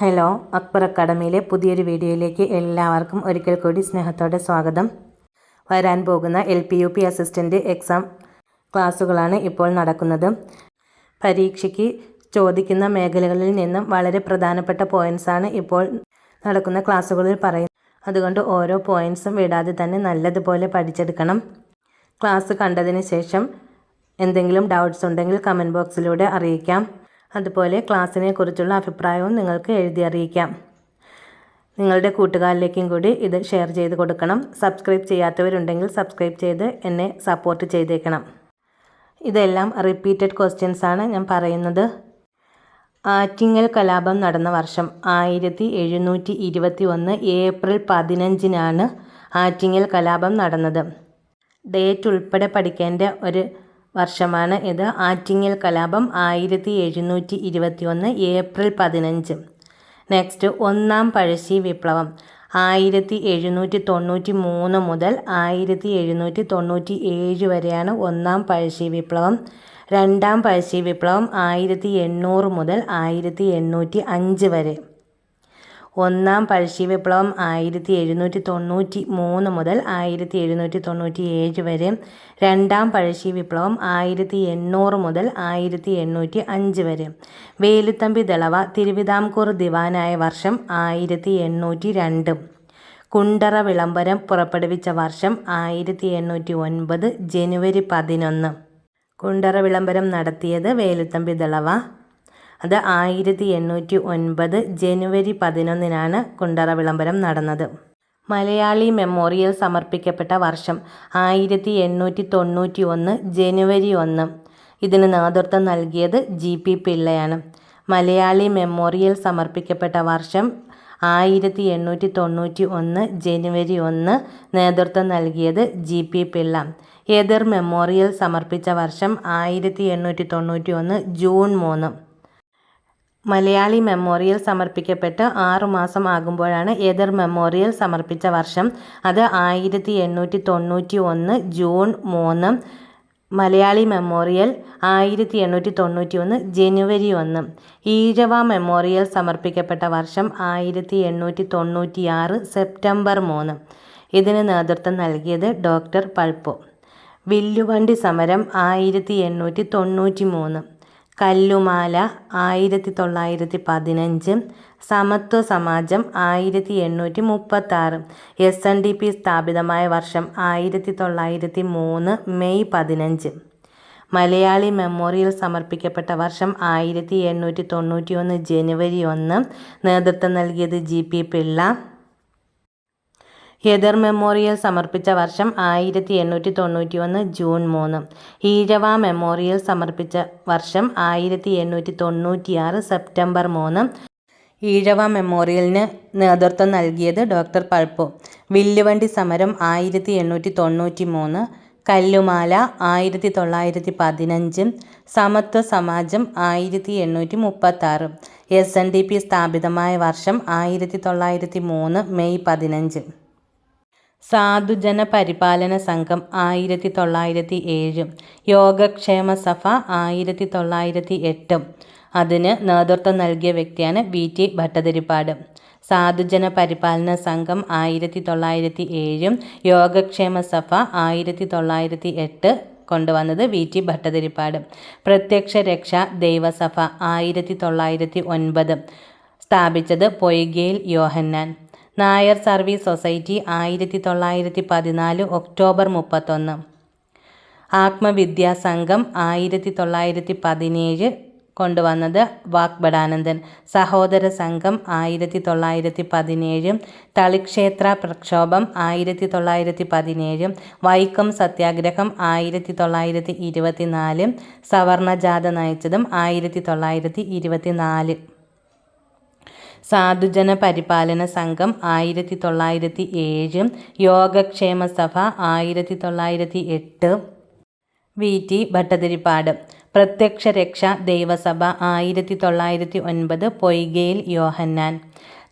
Hello Akbar അക്കാഡമിയിലെ പുതിയൊരു വീഡിയോയിലേക്ക് എല്ലാവർക്കും ഒരിക്കൽ കൂടി സ്നേഹത്തോടെ സ്വാഗതം. വരാൻ പോകുന്ന L P U P assistant exam ക്ലാസ്സുകളാണ് ഇപ്പോൾ നടക്കുന്നത്. പരീക്ഷയ്ക്ക് ചോദിക്കുന്ന മേഖലകളിൽ നിന്നും വളരെ പ്രധാനപ്പെട്ട പോയിൻസാണ് ഇപ്പോൾ നടക്കുന്ന ക്ലാസ്സുകളിൽ പറയുന്നത്. അതുകൊണ്ട് ഓരോ പോയിൻസും വിടാതെ തന്നെ നല്ലതുപോലെ പഠിച്ചെടുക്കണം. ക്ലാസ് കണ്ടതിന് ശേഷം എന്തെങ്കിലും ഡൗട്ട്സ് ഉണ്ടെങ്കിൽ കമന്റ് ബോക്സിലൂടെ അറിയിക്കാം. അതുപോലെ ക്ലാസ്സിനെ കുറിച്ചുള്ള അഭിപ്രായവും നിങ്ങൾക്ക് എഴുതി അറിയിക്കാം. നിങ്ങളുടെ കൂട്ടുകാരിലേക്കും കൂടി ഇത് ഷെയർ ചെയ്ത് കൊടുക്കണം. സബ്സ്ക്രൈബ് ചെയ്യാത്തവരുണ്ടെങ്കിൽ സബ്സ്ക്രൈബ് ചെയ്ത് എന്നെ സപ്പോർട്ട് ചെയ്തേക്കണം. ഇതെല്ലാം റിപ്പീറ്റഡ് ക്വസ്റ്റ്യൻസ് ആണ് ഞാൻ പറയുന്നത്. ആറ്റിങ്ങൽ കലാപം നടന്ന വർഷം ആയിരത്തി എഴുന്നൂറ്റി ഇരുപത്തി ഒന്ന് ഏപ്രിൽ പതിനഞ്ചിനാണ് ആറ്റിങ്ങൽ കലാപം നടന്നത്. ഡേറ്റ് ഉൾപ്പെടെ പഠിക്കേണ്ട ഒരു വർഷമാണ് ഇത്. ആറ്റിങ്ങൽ കലാപം ആയിരത്തി എഴുന്നൂറ്റി ഇരുപത്തി ഒന്ന് ഏപ്രിൽ പതിനഞ്ച്. നെക്സ്റ്റ് ഒന്നാം പഴശ്ശി വിപ്ലവം ആയിരത്തി എഴുന്നൂറ്റി തൊണ്ണൂറ്റി മൂന്ന് മുതൽ ആയിരത്തി എഴുന്നൂറ്റി തൊണ്ണൂറ്റി ഏഴ് വരെയാണ് ഒന്നാം പഴശ്ശി വിപ്ലവം. രണ്ടാം പഴശ്ശി വിപ്ലവം ആയിരത്തി എണ്ണൂറ് മുതൽ ആയിരത്തി എണ്ണൂറ്റി അഞ്ച് വരെ. ഒന്നാം പഴശ്ശി വിപ്ലവം ആയിരത്തി എഴുന്നൂറ്റി തൊണ്ണൂറ്റി മൂന്ന് മുതൽ ആയിരത്തി എഴുന്നൂറ്റി തൊണ്ണൂറ്റി ഏഴ് വരെ. രണ്ടാം പഴശ്ശി വിപ്ലവം ആയിരത്തി എണ്ണൂറ് മുതൽ ആയിരത്തി എണ്ണൂറ്റി അഞ്ച് വരെ. വേലുത്തമ്പി ദളവ തിരുവിതാംകൂർ ദിവാനായ വർഷം ആയിരത്തി എണ്ണൂറ്റി രണ്ട്. കുണ്ടറ വിളംബരം പുറപ്പെടുവിച്ച വർഷം ആയിരത്തി എണ്ണൂറ്റി ഒൻപത് ജനുവരി പതിനൊന്ന്. കുണ്ടറ വിളംബരം നടത്തിയത് വേലുത്തമ്പി ദളവ. അത് ആയിരത്തി എണ്ണൂറ്റി ഒൻപത് ജനുവരി പതിനൊന്നിനാണ് കുണ്ടറ വിളംബരം നടന്നത്. മലയാളി മെമ്മോറിയൽ സമർപ്പിക്കപ്പെട്ട വർഷം ആയിരത്തി എണ്ണൂറ്റി തൊണ്ണൂറ്റി ഒന്ന് ജനുവരി ഒന്ന്. ഇതിന് നേതൃത്വം നൽകിയത് ജി പി പിള്ളയാണ്. മലയാളി മെമ്മോറിയൽ സമർപ്പിക്കപ്പെട്ട വർഷം ആയിരത്തി എണ്ണൂറ്റി തൊണ്ണൂറ്റി ഒന്ന് ജനുവരി ഒന്ന് നേതൃത്വം നൽകിയത് ജി പി പിള്ള. എതിർ മെമ്മോറിയൽ സമർപ്പിച്ച വർഷം ആയിരത്തി എണ്ണൂറ്റി തൊണ്ണൂറ്റി ഒന്ന് ജൂൺ മൂന്ന്. മലയാളി മെമ്മോറിയൽ സമർപ്പിക്കപ്പെട്ട് ആറുമാസം ആകുമ്പോഴാണ് എതർ മെമ്മോറിയൽ സമർപ്പിച്ച വർഷം. അത് ആയിരത്തി എണ്ണൂറ്റി തൊണ്ണൂറ്റി ഒന്ന് ജൂൺ മൂന്ന് മലയാളി മെമ്മോറിയൽ ആയിരത്തി എണ്ണൂറ്റി തൊണ്ണൂറ്റി ഒന്ന് ജനുവരി ഒന്ന്. ഈഴവ മെമ്മോറിയൽ സമർപ്പിക്കപ്പെട്ട വർഷം ആയിരത്തി എണ്ണൂറ്റി തൊണ്ണൂറ്റി ആറ് സെപ്റ്റംബർ മൂന്ന്. ഇതിന് നേതൃത്വം നൽകിയത് ഡോക്ടർ പൾപ്പോ വില്ലുവണ്ടി സമരം ആയിരത്തി എണ്ണൂറ്റി തൊണ്ണൂറ്റി മൂന്ന് കല്ലുമാല ആയിരത്തി തൊള്ളായിരത്തി പതിനഞ്ച് സമത്വ സമാജം ആയിരത്തി എണ്ണൂറ്റി മുപ്പത്താറ് എസ് എൻ ഡി പി സ്ഥാപിതമായ വർഷം ആയിരത്തി തൊള്ളായിരത്തി മൂന്ന് മെയ് പതിനഞ്ച്. മലയാളി മെമ്മോറിയൽ സമർപ്പിക്കപ്പെട്ട വർഷം ആയിരത്തി എണ്ണൂറ്റി തൊണ്ണൂറ്റി ഒന്ന് ജനുവരി ഒന്ന് നേതൃത്വം നൽകിയത് ജി പി പിള്ള. ഹെദർ മെമ്മോറിയൽ സമർപ്പിച്ച വർഷം ആയിരത്തി എണ്ണൂറ്റി തൊണ്ണൂറ്റി ഒന്ന് ജൂൺ മൂന്ന്. ഈഴവ മെമ്മോറിയൽ സമർപ്പിച്ച വർഷം ആയിരത്തി എണ്ണൂറ്റി തൊണ്ണൂറ്റി ആറ് സെപ്റ്റംബർ മൂന്ന്. ഈഴവ മെമ്മോറിയലിന് നേതൃത്വം നൽകിയത് ഡോക്ടർ പൾപ്പു വില്ലുവണ്ടി സമരം ആയിരത്തി എണ്ണൂറ്റി തൊണ്ണൂറ്റി മൂന്ന് കല്ലുമാല ആയിരത്തി തൊള്ളായിരത്തി പതിനഞ്ച് സമത്വ സമാജം ആയിരത്തി എണ്ണൂറ്റി മുപ്പത്താറ് എസ്. എൻ. ഡി. പി സ്ഥാപിതമായ വർഷം ആയിരത്തി തൊള്ളായിരത്തി മൂന്ന് മെയ് പതിനഞ്ച്. സാധുജന പരിപാലന സംഘം ആയിരത്തി തൊള്ളായിരത്തി ഏഴും യോഗക്ഷേമ സഭ ആയിരത്തി തൊള്ളായിരത്തി എട്ടും അതിന് നേതൃത്വം നൽകിയ വ്യക്തിയാണ് വി. ടി. ഭട്ടതിരിപ്പാട്. സാധുജന പരിപാലന സംഘം ആയിരത്തി തൊള്ളായിരത്തി ഏഴും യോഗക്ഷേമ സഭ ആയിരത്തി തൊള്ളായിരത്തി എട്ട് കൊണ്ടുവന്നത് വി. ടി. ഭട്ടതിരിപ്പാട്. പ്രത്യക്ഷ രക്ഷ ദൈവസഭ ആയിരത്തി തൊള്ളായിരത്തി ഒൻപത് സ്ഥാപിച്ചത് പൊയ്കയിൽ യോഹന്നാൻ. നായർ സർവീസ് സൊസൈറ്റി ആയിരത്തി തൊള്ളായിരത്തി പതിനാല് ഒക്ടോബർ മുപ്പത്തൊന്ന്. ആത്മവിദ്യാ സംഘം ആയിരത്തി തൊള്ളായിരത്തി പതിനേഴ് കൊണ്ടുവന്നത് വാക്ബടാനന്ദൻ സഹോദര സംഘം ആയിരത്തി തൊള്ളായിരത്തി പതിനേഴ് തളിക്ഷേത്ര പ്രക്ഷോഭം ആയിരത്തി തൊള്ളായിരത്തി പതിനേഴ് വൈക്കം സത്യാഗ്രഹം ആയിരത്തി തൊള്ളായിരത്തി ഇരുപത്തിനാലും സവർണജാഥ നയിച്ചതും ആയിരത്തി തൊള്ളായിരത്തി ഇരുപത്തി നാല് സാധുജന പരിപാലന സംഘം ആയിരത്തി തൊള്ളായിരത്തി ഏഴ് യോഗക്ഷേമ സഭ ആയിരത്തി തൊള്ളായിരത്തി എട്ട് വി ടി ഭട്ടതിരിപ്പാട്. പ്രത്യക്ഷ രക്ഷ ദൈവസഭ ആയിരത്തി തൊള്ളായിരത്തി ഒൻപത് പൊയ്കയിൽ യോഹന്നാൻ.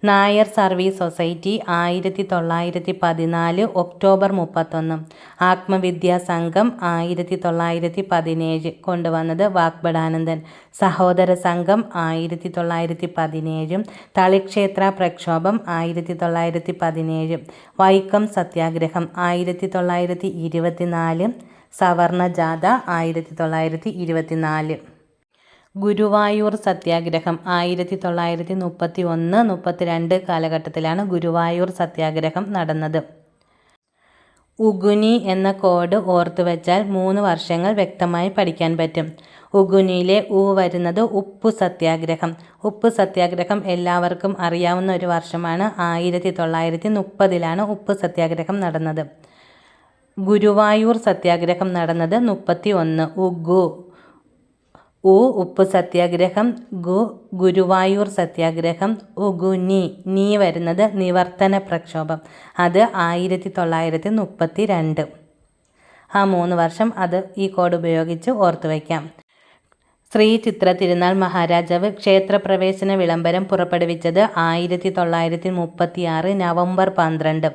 നായർ സർവീസ് സൊസൈറ്റി ആയിരത്തി തൊള്ളായിരത്തി പതിനാല് ഒക്ടോബർ മുപ്പത്തൊന്ന്. ആത്മവിദ്യാ സംഘം ആയിരത്തി തൊള്ളായിരത്തി പതിനേഴ് കൊണ്ടുവന്നത് വാഗ്ബടാനന്ദൻ സഹോദര സംഘം ആയിരത്തി തൊള്ളായിരത്തി പതിനേഴും തളിക്ഷേത്ര പ്രക്ഷോഭം ആയിരത്തി തൊള്ളായിരത്തി പതിനേഴ് വൈക്കം സത്യാഗ്രഹം ആയിരത്തി തൊള്ളായിരത്തി ഇരുപത്തിനാല് സവർണ ജാഥ ആയിരത്തി തൊള്ളായിരത്തി ഇരുപത്തിനാല് ഗുരുവായൂർ സത്യാഗ്രഹം. ആയിരത്തി തൊള്ളായിരത്തി മുപ്പത്തി ഒന്ന് മുപ്പത്തിരണ്ട് കാലഘട്ടത്തിലാണ് ഗുരുവായൂർ സത്യാഗ്രഹം നടന്നത്. ഉഗുനി എന്ന കോഡ് ഓർത്തു വെച്ചാൽ മൂന്ന് വർഷങ്ങൾ വ്യക്തമായി പഠിക്കാൻ പറ്റും. ഉഗുനിയിലെ ഉ വരുന്നത് ഉപ്പ് സത്യാഗ്രഹം. ഉപ്പ് സത്യാഗ്രഹം എല്ലാവർക്കും അറിയാവുന്ന ഒരു വർഷമാണ്. ആയിരത്തി തൊള്ളായിരത്തി മുപ്പതിലാണ് ഉപ്പു സത്യാഗ്രഹം നടന്നത്. ഗുരുവായൂർ സത്യാഗ്രഹം നടന്നത് മുപ്പത്തി ഒന്ന് ഉഗു. ഉ ഉപ്പ് സത്യാഗ്രഹം ഗു ഗുരുവായൂർ സത്യാഗ്രഹം ഉഗുനി നീ വരുന്നത് നിവർത്തന പ്രക്ഷോഭം. അത് ആയിരത്തി തൊള്ളായിരത്തി മുപ്പത്തി രണ്ട് ആ മൂന്ന് വർഷം അത് ഈ കോഡ് ഉപയോഗിച്ച് ഓർത്തു വയ്ക്കാം. ശ്രീ ചിത്ര തിരുനാൾ മഹാരാജാവ് ക്ഷേത്രപ്രവേശന വിളംബരം പുറപ്പെടുവിച്ചത് ആയിരത്തി തൊള്ളായിരത്തി മുപ്പത്തി ആറ് നവംബർ പന്ത്രണ്ട്.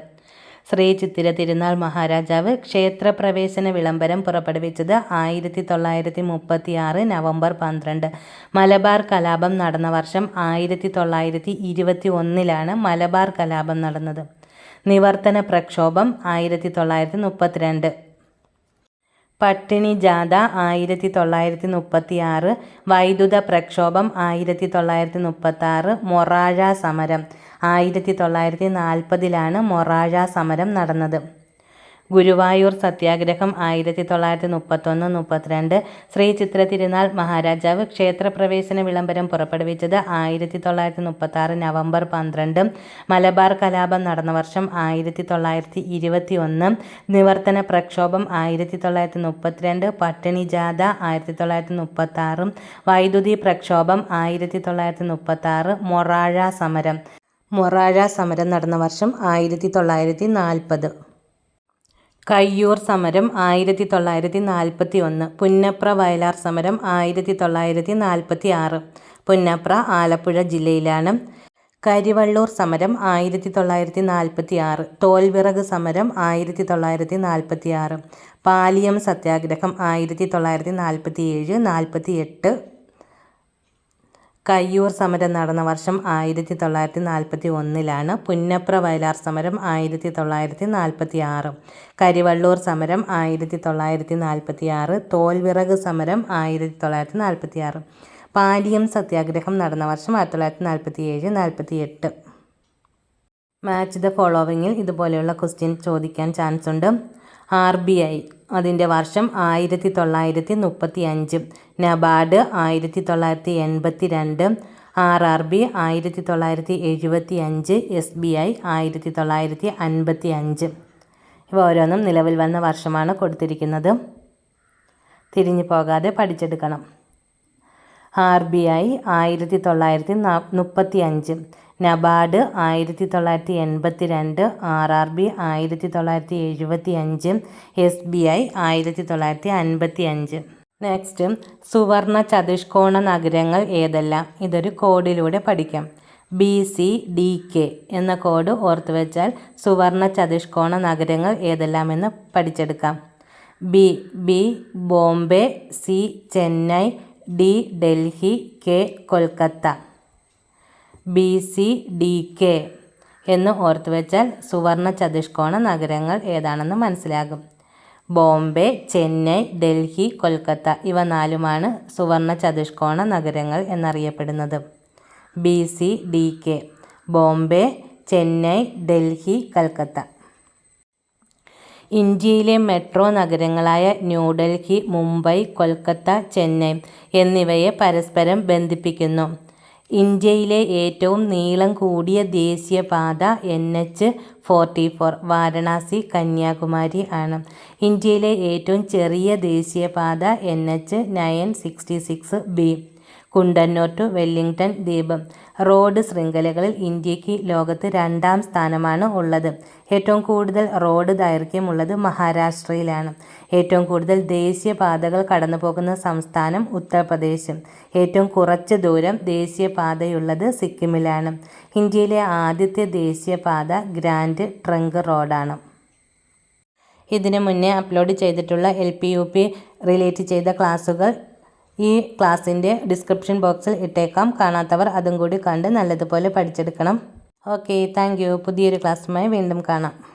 ശ്രീ ചിത്തിര തിരുനാൾ മഹാരാജാവ് ക്ഷേത്രപ്രവേശന വിളംബരം പുറപ്പെടുവിച്ചത് ആയിരത്തി തൊള്ളായിരത്തി മുപ്പത്തി ആറ് നവംബർ പന്ത്രണ്ട്. മലബാർ കലാപം നടന്ന വർഷം ആയിരത്തി തൊള്ളായിരത്തി ഇരുപത്തി ഒന്നിലാണ് മലബാർ കലാപം നടന്നത്. നിവർത്തന പ്രക്ഷോഭം ആയിരത്തി തൊള്ളായിരത്തി മുപ്പത്തിരണ്ട് പട്ടിണി ജാഥ ആയിരത്തി തൊള്ളായിരത്തി മുപ്പത്തി ആറ് വൈദ്യുത പ്രക്ഷോഭം ആയിരത്തി തൊള്ളായിരത്തി മുപ്പത്തി ആറ് മൊറാഴ സമരം ആയിരത്തി തൊള്ളായിരത്തി നാൽപ്പതിലാണ് മൊറാഴ സമരം നടന്നത്. ഗുരുവായൂർ സത്യാഗ്രഹം ആയിരത്തി തൊള്ളായിരത്തി മുപ്പത്തൊന്ന് മുപ്പത്തിരണ്ട് ശ്രീ ചിത്ര തിരുനാൾ മഹാരാജാവ് ക്ഷേത്രപ്രവേശന വിളംബരം പുറപ്പെടുവിച്ചത് ആയിരത്തി തൊള്ളായിരത്തി മുപ്പത്തി ആറ് നവംബർ പന്ത്രണ്ട്. മലബാർ കലാപം നടന്ന വർഷം ആയിരത്തി തൊള്ളായിരത്തി ഇരുപത്തി ഒന്ന് നിവർത്തന പ്രക്ഷോഭം ആയിരത്തി തൊള്ളായിരത്തി മുപ്പത്തിരണ്ട് പട്ടിണി ജാഥ ആയിരത്തി തൊള്ളായിരത്തി മുപ്പത്തി ആറ് വൈദ്യുതി പ്രക്ഷോഭം ആയിരത്തി തൊള്ളായിരത്തി മുപ്പത്തി ആറ് മൊറാഴ സമരം മൊറാഴ സമരം നടന്ന വർഷം ആയിരത്തി തൊള്ളായിരത്തി നാൽപ്പത് കയ്യൂർ സമരം ആയിരത്തി തൊള്ളായിരത്തി നാൽപ്പത്തി ഒന്ന് പുന്നപ്ര വയലാർ സമരം ആയിരത്തി തൊള്ളായിരത്തി നാൽപ്പത്തി ആറ് പുന്നപ്ര ആലപ്പുഴ ജില്ലയിലാണ്. കരിവള്ളൂർ സമരം ആയിരത്തി തൊള്ളായിരത്തി നാൽപ്പത്തി ആറ് തോൽവിറക് സമരം ആയിരത്തി തൊള്ളായിരത്തി നാൽപ്പത്തി ആറ് പാലിയം സത്യാഗ്രഹം ആയിരത്തി തൊള്ളായിരത്തി നാൽപ്പത്തി ഏഴ് നാൽപ്പത്തി എട്ട് കയ്യൂർ സമരം നടന്ന വർഷം ആയിരത്തി തൊള്ളായിരത്തി നാൽപ്പത്തി ഒന്നിലാണ് പുന്നപ്ര വയലാർ സമരം ആയിരത്തി തൊള്ളായിരത്തി നാൽപ്പത്തി ആറ് കരിവള്ളൂർ സമരം ആയിരത്തി തൊള്ളായിരത്തി നാൽപ്പത്തി ആറ് തോൽവിറക് സമരം ആയിരത്തി തൊള്ളായിരത്തി നാൽപ്പത്തി ആറ് പാലിയം സത്യാഗ്രഹം നടന്ന വർഷം ആയിരത്തി തൊള്ളായിരത്തി നാൽപ്പത്തി ഏഴ് നാൽപ്പത്തി എട്ട് മാച്ച് ദ ഫോളോവിങ്ങിൽ ഇതുപോലെയുള്ള ക്വസ്റ്റ്യൻ ചോദിക്കാൻ ചാൻസ് ഉണ്ട്. R B I. അതിന്റെ വർഷം ആയിരത്തി തൊള്ളായിരത്തി മുപ്പത്തി അഞ്ച് നബാർഡ് ആയിരത്തി തൊള്ളായിരത്തി എൺപത്തി രണ്ട് ആർ ആർ ബി ആയിരത്തി തൊള്ളായിരത്തി എഴുപത്തി അഞ്ച് എസ് ബി ഐ ആയിരത്തി തൊള്ളായിരത്തി അൻപത്തി അഞ്ച് ഇവ ഓരോന്നും നിലവിൽ വന്ന വർഷമാണ് കൊടുത്തിരിക്കുന്നത്. തിരിഞ്ഞു പോകാതെ പഠിച്ചെടുക്കണം. ആർ ബി ഐ ആയിരത്തി തൊള്ളായിരത്തി മുപ്പത്തി അഞ്ച് നബാർഡ് ആയിരത്തി തൊള്ളായിരത്തി എൺപത്തി രണ്ട് ആർ ആർ ബി ആയിരത്തി തൊള്ളായിരത്തി എഴുപത്തി അഞ്ച് എസ് ബി ഐ ആയിരത്തി തൊള്ളായിരത്തി അൻപത്തി അഞ്ച് നെക്സ്റ്റ് സുവർണ ചതുഷ്കോണ നഗരങ്ങൾ ഏതെല്ലാം? ഇതൊരു കോഡിലൂടെ പഠിക്കാം. ബി സി ഡി കെ എന്ന കോഡ് ഓർത്തു വെച്ചാൽ സുവർണ ചതുഷ്കോണ നഗരങ്ങൾ ഏതെല്ലാമെന്ന് പഠിച്ചെടുക്കാം. B B Bombay C Chennai D Delhi K Kolkata. B C D K എന്ന് ഓർത്തു വെച്ചാൽ സുവർണ ചതുഷ്കോണ നഗരങ്ങൾ ഏതാണെന്ന് മനസ്സിലാകും. ബോംബെ ചെന്നൈ ഡൽഹി കൊൽക്കത്ത ഇവ നാലുമാണ് സുവർണ ചതുഷ്കോണ നഗരങ്ങൾ എന്നറിയപ്പെടുന്നത്. B C D K Bombay Chennai Delhi Calcutta. ഇന്ത്യയിലെ മെട്രോ നഗരങ്ങളായ ന്യൂഡൽഹി മുംബൈ കൊൽക്കത്ത ചെന്നൈ എന്നിവയെ പരസ്പരം ബന്ധിപ്പിക്കുന്നു. ഇന്ത്യയിലെ ഏറ്റവും നീളം കൂടിയ ദേശീയപാത N H forty four Varanasi Kanyakumari ആണ്. ഇന്ത്യയിലെ ഏറ്റവും ചെറിയ ദേശീയപാത N H nine sixty six B. Kundannoor to Willingdon ദ്വീപ്. റോഡ് ശൃംഖലകളിൽ ഇന്ത്യയ്ക്ക് ലോകത്ത് രണ്ടാം സ്ഥാനമാണ് ഉള്ളത്. ഏറ്റവും കൂടുതൽ റോഡ് ദൈർഘ്യമുള്ളത് മഹാരാഷ്ട്രയിലാണ്. ഏറ്റവും കൂടുതൽ ദേശീയപാതകൾ കടന്നു പോകുന്ന സംസ്ഥാനം ഉത്തർപ്രദേശ്. ഏറ്റവും കുറച്ച് ദൂരം ദേശീയപാതയുള്ളത് സിക്കിമിലാണ്. ഇന്ത്യയിലെ ആദ്യത്തെ ദേശീയപാത ഗ്രാൻഡ് ട്രങ്ക് റോഡാണ്. ഇതിനു മുന്നേ അപ്ലോഡ് ചെയ്തിട്ടുള്ള L P U P relate ചെയ്ത ക്ലാസ്സുകൾ ഈ ക്ലാസ്സിന്റെ ഡിസ്ക്രിപ്ഷൻ ബോക്സിൽ ഇട്ടേക്കാം. കാണാത്തവർ അതും കൂടി കണ്ട് നല്ലതുപോലെ പഠിച്ചെടുക്കണം. ഓക്കെ താങ്ക് പുതിയൊരു ക്ലാസ്സുമായി വീണ്ടും കാണാം.